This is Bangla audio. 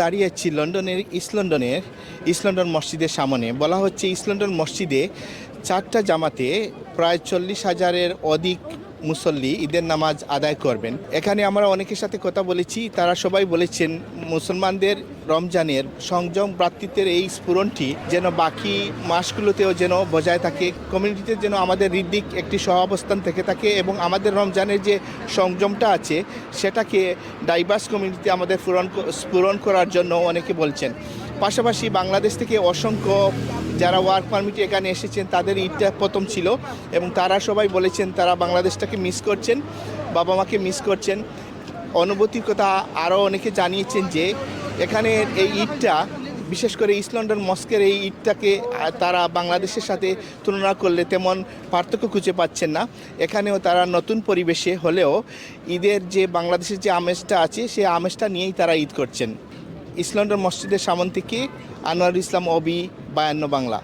দাঁড়িয়ে আছি লন্ডনের, ইস্ট লন্ডনের, ইস্ট লন্ডন মসজিদের সামনে। বলা হচ্ছে ইস্ট লন্ডন মসজিদে চারটা জামাতে প্রায় চল্লিশ হাজারের অধিক মুসল্লি ঈদের নামাজ আদায় করবেন। এখানে আমরা অনেকের সাথে কথা বলেছি, তারা সবাই বলেছেন মুসলমানদের রমজানের সংযম ভ্রাতৃত্বের এই স্ফুরণটি যেন বাকি মাসগুলোতেও যেন বজায় থাকে, কমিউনিটিতে যেন আমাদের হৃদিক একটি সহাবস্থান থেকে থাকে এবং আমাদের রমজানের যে সংযমটা আছে, সেটাকে ডাইভার্স কমিউনিটিতে আমাদের পূরণ স্ফুরণ করার জন্য অনেকে বলছেন। পাশাপাশি বাংলাদেশ থেকে অসংখ্য যারা ওয়ার্ক পারমিটে এখানে এসেছেন, তাদের ঈদটা প্রথম ছিল এবং তারা সবাই বলেছেন তারা বাংলাদেশটাকে মিস করছেন, বাবা মাকে মিস করছেন। অনুভূতির কথা আরও অনেকে জানিয়েছেন যে, এখানে এই ঈদটা, বিশেষ করে ইস্ট লন্ডন মস্কের এই ঈদটাকে তারা বাংলাদেশের সাথে তুলনা করলে তেমন পার্থক্য খুঁজে পাচ্ছেন না। এখানেও তারা নতুন পরিবেশে হলেও ঈদের যে বাংলাদেশের যে আমেজটা আছে সেই আমেজটা নিয়েই তারা ঈদ করছেন। ইস্ট লন্ডন মসজিদের সামন থেকে আনোয়ার ইসলাম, অবি বায়ান্ন বাংলা।